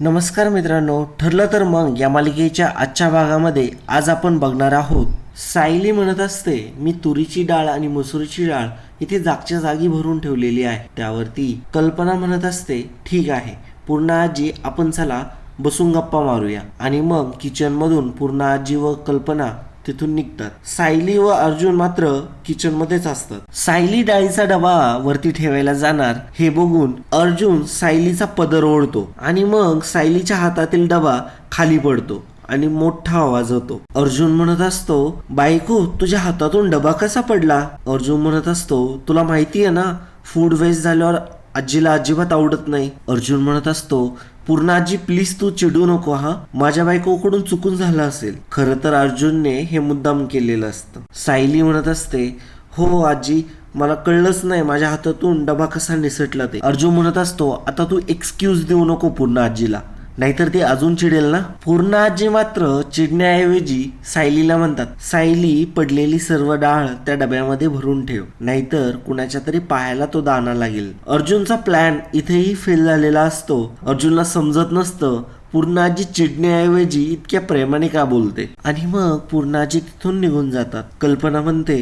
नमस्कार मित्रांनो ठरलं तर मग या मालिकेच्या आजच्या भागामध्ये आज आपण बघणार आहोत. सायली म्हणत असते मी तुरीची डाळ आणि मसुरीची डाळ इथे जागच्या जागी भरून ठेवलेली आहे. त्यावरती कल्पना म्हणत असते ठीक आहे पूर्ण आजी आपण चला बसून गप्पा मारूया. आणि मग किचनमधून पूर्ण आजी व कल्पना तिथून निघतात. सायली व अर्जुन मात्र किचन मध्येच असतात. सायली डाळीचा डबा वरती ठेवायला जाणार हे बघून अर्जुन सायलीचा पदर ओढतो आणि मग सायलीच्या हातातील डबा खाली पडतो आणि मोठा आवाज होतो. अर्जुन म्हणत असतो बायको तुझ्या हातातून डबा कसा पडला? अर्जुन म्हणत असतो तुला माहिती आहे ना फूड वेस्ट झाल्यावर आजीला अजिबात आवडत नाही. अर्जुन म्हणत असतो पूर्ण आजी प्लीज तू चिडू नको हा. माझ्या बायकोकडून चुकून झालं असेल. खरं तर अर्जुनने हे मुद्दाम केलेलं असतं. सायली म्हणत असते हो, हो आजी मला कळलंच नाही माझ्या हातातून डबा कसा निसटला ते. अर्जुन म्हणत असतो आता तू एक्सक्यूज देऊ नको पूर्ण आजीला. नाहीतर ती अजून चिडेल ना? पूर्ण आजी मात्र चिडण्याऐवजी सायलीला म्हणतात सायली पडलेली सर्व डाळ त्या डब्यामध्ये भरून ठेव नाहीतर कुणाच्या तरी पायाला तो दाना लागेल. अर्जुनचा प्लॅन इथेही फेल झालेला असतो. अर्जुनला समजत नसतं पूर्णाजी चिडण्याऐवजी इतक्या प्रेमाने का बोलते? आणि मग पूर्णाजी तिथून निघून जातात. कल्पना म्हणते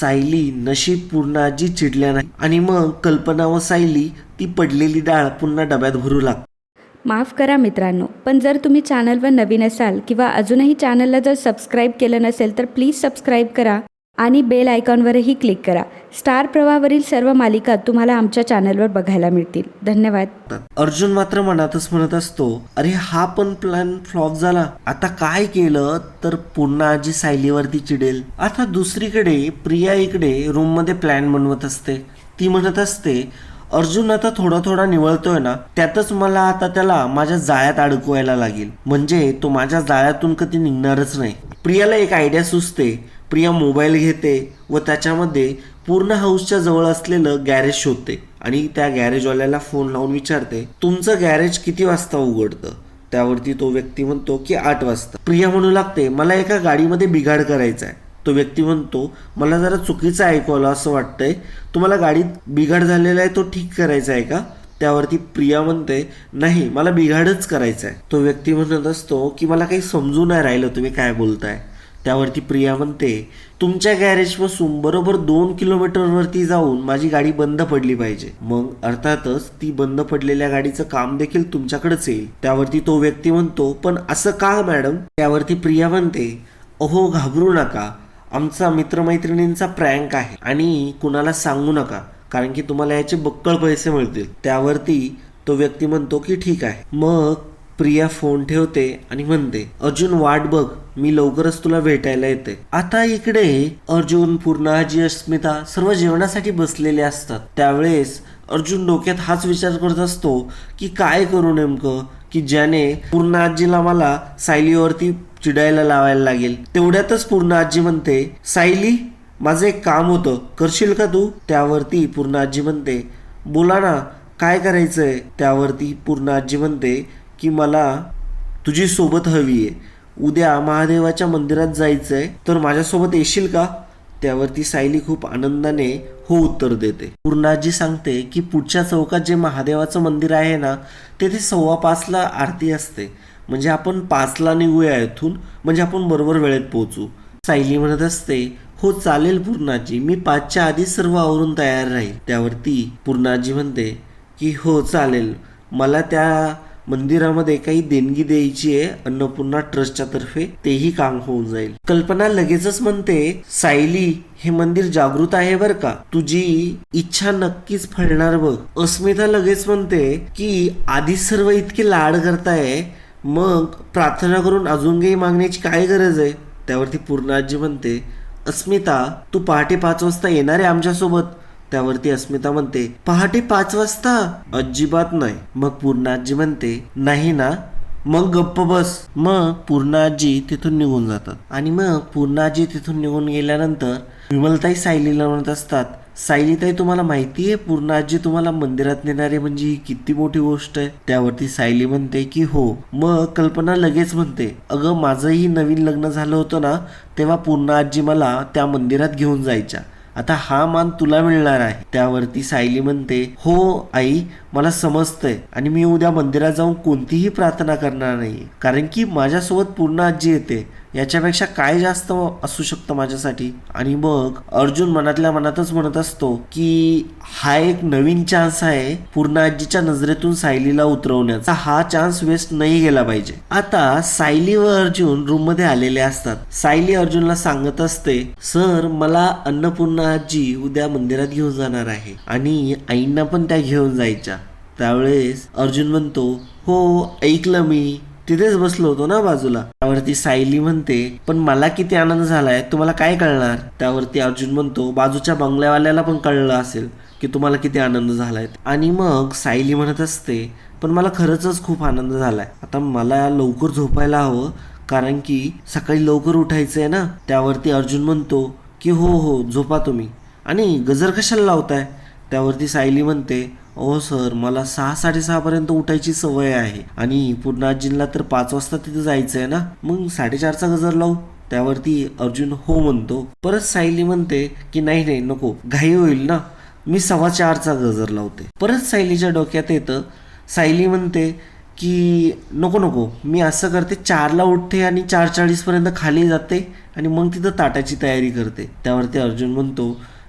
सायली नशीब पूर्णाजी चिडल्या नाही. आणि मग कल्पना व सायली ती पडलेली डाळ पुन्हा डब्यात भरू लागते माफ करा मित्रांनो पण जर तुम्ही चॅनलवर नवीन असाल किंवा अजूनही चॅनलला जर सबस्क्राईब केलं नसेल तर प्लीज सबस्क्राईब करा आणि बेल आयकॉनवरही क्लिक करा. स्टार प्रवाहावरील सर्व मालिका तुम्हाला आमच्या चॅनलवर बघायला मिळतील. धन्यवाद. अर्जुन मात्र मनातच म्हणत असतो अरे हा पण प्लॅन फ्लॉप झाला. आता काय केलं तर पुन्हा आजी सायलीवरती चिडेल. आता दुसरीकडे प्रिया इकडे रूममध्ये प्लॅन बनवत असते. ती म्हणत असते अर्जुन आता थोडा थोडा निवळतोय ना त्यातच मला आता त्याला माझ्या जाळ्यात अडकवायला लागेल. म्हणजे तो माझ्या जाळ्यातून कधी निघणारच नाही. प्रियाला एक आयडिया सुचते. प्रिया मोबाईल घेते व त्याच्यामध्ये पूर्ण हाऊसच्या जवळ असलेलं गॅरेज शोधते आणि त्या गॅरेजवाल्याला फोन लावून विचारते तुमचं गॅरेज किती वाजता उघडतं? त्यावरती तो व्यक्ती म्हणतो की आठ वाजता. प्रिया म्हणू लागते मला एका गाडीमध्ये बिघाड करायचा आहे तो व्यक्ती म्हणतो मला जरा चुकीचं ऐकवलं असं वाटतंय. तुम्हाला गाडीत बिघाड झालेला आहे तो ठीक करायचा आहे का? त्यावरती प्रिया म्हणते नाही मला बिघाडच करायचा आहे. तो व्यक्ती म्हणत असतो की मला काही समजू नाही राहिलं तुम्ही काय बोलताय? त्यावरती प्रिया म्हणते तुमच्या गॅरेजपासून बरोबर दोन किलोमीटरवरती जाऊन माझी गाडी बंद पडली पाहिजे. मग अर्थातच ती बंद पडलेल्या गाडीचं काम देखील तुमच्याकडेच येईल. त्यावरती तो व्यक्ती म्हणतो पण असं का मॅडम? त्यावरती प्रिया म्हणते अहो घाबरू नका. आमचा मित्रमैत्रिणींचा प्रँक आहे. आणि कुणाला सांगू नका कारण की तुम्हाला याचे बक्कळ पैसे मिळतील. त्यावरती तो व्यक्ती म्हणतो की ठीक आहे. मग प्रिया फोन ठेवते आणि म्हणते अर्जुन वाट बघ मी लवकरच तुला भेटायला येते. आता इकडे अर्जुन पूर्ण आजी अस्मिता सर्व जेवणासाठी बसलेले असतात. त्यावेळेस अर्जुन डोक्यात हाच विचार करत असतो की काय करू नेमकं? की ज्याने पूर्ण आजीला मला सायलीवरती चिडायला लावायला लागेल. तेवढ्यातच पूर्ण आजी म्हणते सायली माझं एक काम होतं. करशील का तू? त्यावरती पूर्ण आजी म्हणते बोला ना काय करायचंय? त्यावरती पूर्ण आजी म्हणते की मला तुझी सोबत हवी आहे. उद्या महादेवाच्या मंदिरात जायचंय. तर माझ्यासोबत येशील का? त्यावरती सायली खूप आनंदाने हो उत्तर देते. पूर्णाजी सांगते की पुढच्या चौकात जे महादेवाचं मंदिर आहे ना तेथे सव्वा पाचला आरती असते. म्हणजे आपण पाचला निघूया इथून म्हणजे आपण बरोबर वेळेत पोहोचू. सायली म्हणत असते हो चालेल पूर्णाजी मी पाचच्या आधी सर्व आवरून तयार राहील. त्यावरती पूर्णाजी म्हणते की हो चालेल. मला त्या मंदिरामध्ये काही देणगी द्यायची आहे अन्नपूर्णा ट्रस्टच्या तर्फे तेही काम होऊन जाईल. कल्पना लगेचच म्हणते सायली हे मंदिर जागृत आहे बर का? तुझी इच्छा नक्कीच फळणार बघ. अस्मिता लगेच म्हणते की आधी सर्व इतके लाड करताय मग प्रार्थना करून अजून काही मागण्याची काय गरज आहे? त्यावरती पूर्णाजी म्हणते अस्मिता तू पहाटे पाच वाजता येणार आहे आमच्यासोबत. त्यावरती अस्मिता म्हणते पहाटे पाच वाजता. अजिबात नाही. मग पूर्णाजी म्हणते नाही ना. मग गप्प बस. मग पूर्णाजी तिथून निघून जातात. आणि मग पूर्णाजी तिथून निघून गेल्यानंतर विमलताई सायलीला म्हणत असतात सायलीताई तुम्हाला माहिती आहे पूर्णाजी तुम्हाला मंदिरात नेणारे म्हणजे ही किती मोठी गोष्ट आहे? त्यावरती सायली म्हणते की हो. मग कल्पना लगेच म्हणते अगं माझंही नवीन लग्न झालं होतं ना तेव्हा पूर्ण आजी मला त्या मंदिरात घेऊन जायच्या. आता हा मान तुला मिळणार आहे. त्यावरती सायली म्हणते हो आई मला समजतंय आणि मी उद्या मंदिरात जाऊन कोणतीही प्रार्थना करणार नाही कारण की माझ्यासोबत पूर्ण आजी येते. याच्यापेक्षा काय जास्त असू शकतं माझ्यासाठी? आणि मग अर्जुन मनातल्या मनातच म्हणत असतो की हा एक नवीन चान्स आहे पूर्ण आजीच्या नजरेतून सायलीला उतरवण्याचा. हा चान्स वेस्ट नाही गेला पाहिजे. आता सायली व अर्जुन रूममध्ये आलेले असतात. सायली अर्जुनला सांगत असते सर मला अन्नपूर्णा आजी उद्या मंदिरात घेऊन जाणार आहे आणि आईंना पण त्या घेऊन जायच्या. त्यावेळेस अर्जुन म्हणतो हो ऐकलं मी. तिथेच बसलो होतो ना बाजूला. त्यावरती सायली म्हणते पण मला किती आनंद झालाय तुम्हाला काय कळणार? त्यावरती अर्जुन म्हणतो बाजूच्या बंगल्यावाल्याला पण कळलं असेल की तुम्हाला किती आनंद झालाय. आणि मग सायली म्हणत असते पण मला खरंच खूप आनंद झालाय. आता मला लवकर झोपायला हवं कारण की सकाळी लवकर उठायचं आहे ना. त्यावरती अर्जुन म्हणतो की हो हो झोपा तुम्ही. आणि गजर कशाला लावताय? त्यावरती सायली म्हणते ओ सर मला सहा साडेसहापर्यंत उठायची सवय आहे आणि पूर्ण आजींना तर पाच वाजता तिथे जायचं आहे ना? मग साडेचारचा गजर लावू. त्यावरती अर्जुन हो म्हणतो. परत सायली म्हणते की नाही नाही नको घाई होईल ना? मी सव्वा चारचा गजर लावते. परत सायलीच्या डोक्यात येतं. सायली म्हणते की नको नको मी असं करते चारला उठते आणि चार चाळीसपर्यंत खाली जाते आणि मग तिथं ताटाची तयारी करते. त्यावरती अर्जुन म्हणतो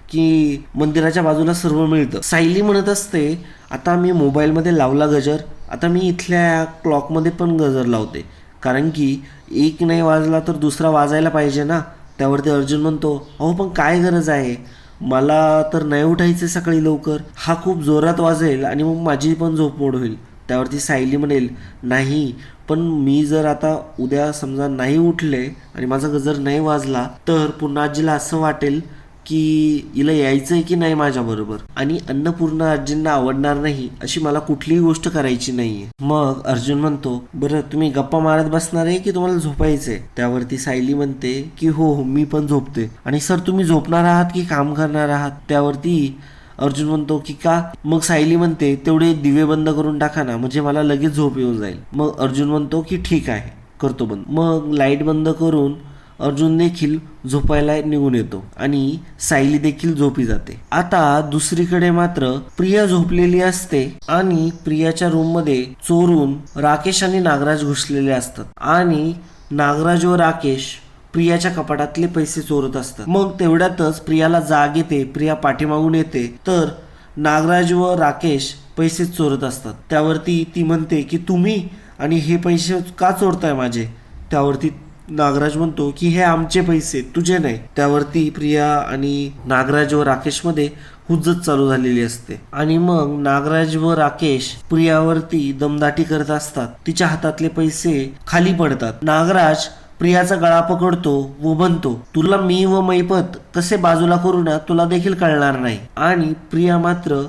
की मंदिराच्या बाजूला सर्व मिळतं. सायली म्हणत असते आता मी मोबाईलमध्ये लावला गजर आता मी इथल्या क्लॉकमध्ये पण गजर लावते. कारण की एक नाही वाजला तर दुसरा वाजायला पाहिजे ना. त्यावरती अर्जुन म्हणतो अहो पण काय गरज आहे? मला तर नाही उठायचं सकाळी लवकर. हा खूप जोरात वाजेल आणि मग माझी पण झोप मोड होईल. त्यावरती सायली म्हणेल नाही पण मी जर आता उद्या समजा नाही उठले आणि माझा गजर नाही वाजला तर पुन्हा आजीला असं वाटेल की हिला यायचं आहे की नाही माझ्याबरोबर आणि अन्नपूर्णा आजींना आवडणार नाही अशी मला कुठलीही गोष्ट करायची नाहीये. मग अर्जुन म्हणतो बरं तुम्ही गप्पा मारत बसणार आहे की तुम्हाला झोपायचंय? त्यावरती सायली म्हणते की हो हो मी पण झोपते आणि सर तुम्ही झोपणार आहात की काम करणार आहात? त्यावरती अर्जुन म्हणतो की का? मग सायली म्हणते तेवढे दिवे बंद करून टाका ना म्हणजे मला लगेच झोप येऊन जाईल. मग अर्जुन म्हणतो की ठीक आहे करतो बंद. मग लाइट बंद करून अर्जुन देखील झोपायला निघून येतो आणि सायली देखील झोपी जाते. आता दुसरीकडे मात्र प्रिया झोपलेली असते आणि प्रियाच्या रूममध्ये चोरून राकेश आणि नागराज घुसलेले असतात. आणि नागराज व राकेश प्रियाच्या कपाटातले पैसे चोरत असतात. मग तेवढ्यातच प्रियाला जाग येते प्रिया पाठीमागून येते. तर नागराज व राकेश पैसे चोरत असतात. त्यावरती ती म्हणते की तुम्ही आणि हे पैसे का चोरताय माझे? त्यावरती नागराज म्हणतो की हे आमचे पैसे तुझे नाही. त्यावरती प्रिया आणि नागराज व राकेशमध्ये हुज्जत चालू झालेली असते. आणि मग नागराज व राकेश प्रियावरती दमदाटी करत असतात. तिच्या हातातले पैसे खाली पडतात. नागराज प्रियाचा गळा पकडतो व म्हणतो तुला मी व मैपत कसे बाजूला करू ना तुला देखील कळणार नाही. आणि प्रिया मात्र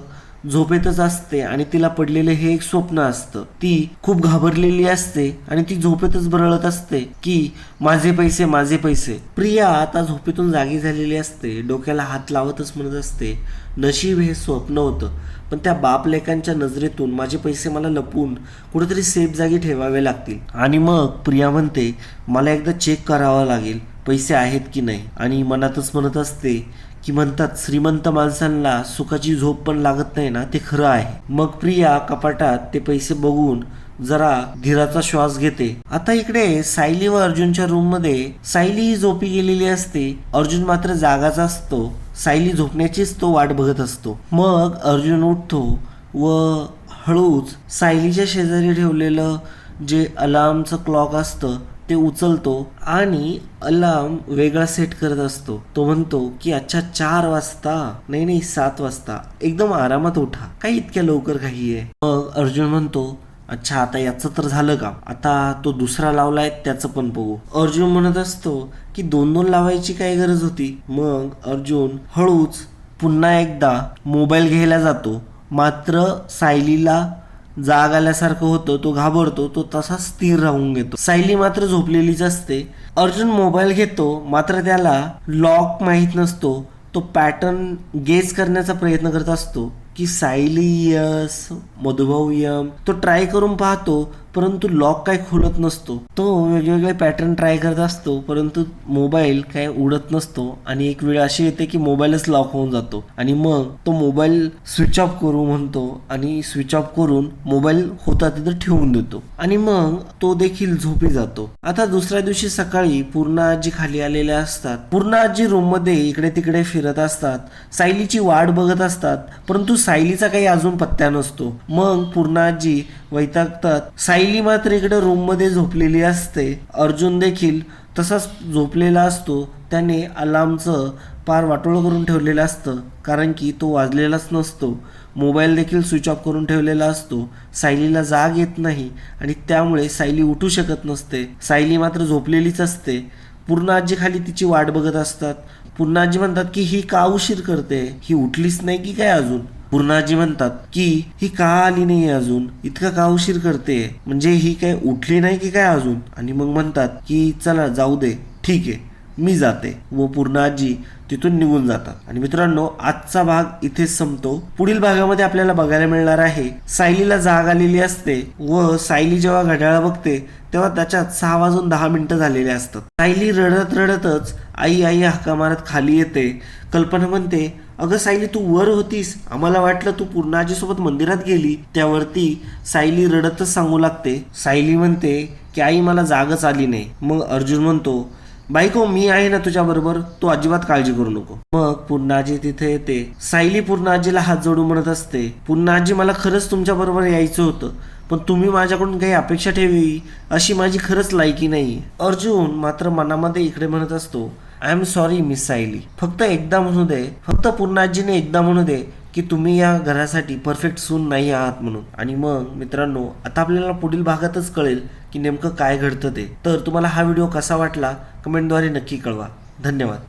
झोपेतच असते आणि तिला पडलेले हे एक स्वप्न असतं. ती खूप घाबरलेली असते आणि ती झोपेतच बरळत असते की माझे पैसे माझे पैसे. प्रिया आता झोपेतून जागी झालेली असते. डोक्याला हात लावतच म्हणत असते नशीब हे स्वप्न होतं पण त्या बाप लेकांच्या नजरेतून माझे पैसे मला लपून कुठेतरी सेफ जागी ठेवावे लागतील. आणि मग प्रिया म्हणते मला एकदा चेक करावा लागेल पैसे आहेत की नाही? आणि मनातच म्हणत असते की म्हणतात श्रीमंत माणसांना सुखाची झोप पण लागत नाही ना ते खरं आहे. मग प्रिया कपाटात ते पैसे बघून जरा धीराचा श्वास घेते. आता इकडे सायली व अर्जुनच्या रूममध्ये सायली ही झोपी गेलेली असते. अर्जुन मात्र जागाच असतो. सायली झोपण्याचीच तो वाट बघत असतो. मग अर्जुन उठतो व हळूच सायलीच्या शेजारी ठेवलेलं जे अलार्मचं क्लॉक असतं ते उचलतो आणि अलार्म वेगळा सेट करत असतो. तो म्हणतो की अच्छा चार वाजता. नाही नाही सात वाजता. एकदम आरामात उठा. काही इतक्या लवकर काही आहे? मग अर्जुन म्हणतो अच्छा आता याचं तर झालं का आता तो दुसरा लावलाय त्याचं पण बघू. अर्जुन म्हणत असतो की दोन दोन लावायची काय गरज होती? मग अर्जुन हळूच पुन्हा एकदा मोबाईल घ्यायला जातो. मात्र सायलीला जाग आल्यासारखं होतं तो घाबरतो तो तसा स्थिर राहून घेतो. सायली मात्र झोपलेलीच असते. अर्जुन मोबाईल घेतो मात्र त्याला लॉक माहीत नसतो. तो पॅटर्न गेज करण्याचा प्रयत्न करत असतो की सायली यस मधुभाऊ यम. तो ट्राय करून पाहतो परंतु लॉक काय खोलत नसतो. तो वेगवेगळे पॅटर्न ट्राय करत असतो परंतु मोबाईल काय उडत नसतो. आणि एक वेळ अशी येते की मोबाईलच लॉक होऊन जातो. आणि मग तो मोबाईल स्विच ऑफ करू म्हणतो आणि स्विच ऑफ करून मोबाईल होता तिथं ठेवून देतो. आणि मग तो देखील झोपी जातो. आता दुसऱ्या दिवशी सकाळी पूर्ण आजी खाली आलेल्या असतात. पूर्ण आजी रूममध्ये इकडे तिकडे फिरत असतात. सायलीची वाट बघत असतात. परंतु सायलीचा काही अजून पत्ता नसतो. मग पूर्ण आजी वैतागतात. सायली मात्र इकडे रूममध्ये झोपलेली असते. अर्जुन देखील तसाच झोपलेला असतो. त्याने अलार्मचं पार वाटोळं करून ठेवलेलं असतं. कारण की तो वाजलेलाच नसतो. मोबाईल देखील स्विच ऑफ करून ठेवलेला असतो. सायलीला जाग येत नाही आणि त्यामुळे सायली उठू शकत नसते. सायली मात्र झोपलेलीच असते. पूर्ण आजी खाली तिची वाट बघत असतात. पूर्ण आजी म्हणतात की ही का उशीर करते? ही उठलीच नाही की काय अजून? पूर्णाजी म्हणतात की ही का आली नाही अजून? इतका का उशीर करते म्हणजे ही काय उठली नाही की काय अजून? आणि मग म्हणतात की चला जाऊ दे. ठीक आहे. मी जाते. व पूर्ण आजी तिथून निघून जातात. आणि मित्रांनो आजचा भाग इथेच संपतो. पुढील भागामध्ये आपल्याला बघायला मिळणार आहे सायलीला जाग आलेली असते व सायली जेव्हा घड्याळ बघते तेव्हा त्याच्यात सहा वाजून दहा मिनिटं झालेले असतात. सायली रडत रडतच आई आई हाका मारत खाली येते. कल्पना म्हणते अगं सायली तू वर होतीस. आम्हाला वाटलं तू पूर्ण आजीसोबत मंदिरात गेली. त्यावरती सायली रडतच सांगू लागते. सायली म्हणते की आई मला जागच आली नाही. मग अर्जुन म्हणतो बायको मी आहे ना तुझ्या बरोबर. तू अजिबात काळजी करू नको. मग पूर्णाजी तिथे येते. सायली पूर्णाजीला हात जोडून म्हणत असते पूर्णाजी मला खरंच तुमच्या बरोबर यायचं होतं पण तुम्ही माझ्याकडून काही अपेक्षा ठेवी अशी माझी खरंच लायकी नाही. अर्जुन मात्र मनामध्ये इकडे म्हणत असतो I am sorry miss Sayali. फक्त एकदा म्हणू दे फक्त पूर्णाजीने एकदा म्हणू दे की तुम्ही या घरासाठी परफेक्ट सून नाही आहात म्हणून. आणि मग मित्रांनो आता आपल्याला पुढील भागातच कळेल की नेमकं काय घडतं ते. तर तुम्हाला हा व्हिडिओ कसा वाटला कमेंटद्वारे नक्की कळवा. धन्यवाद.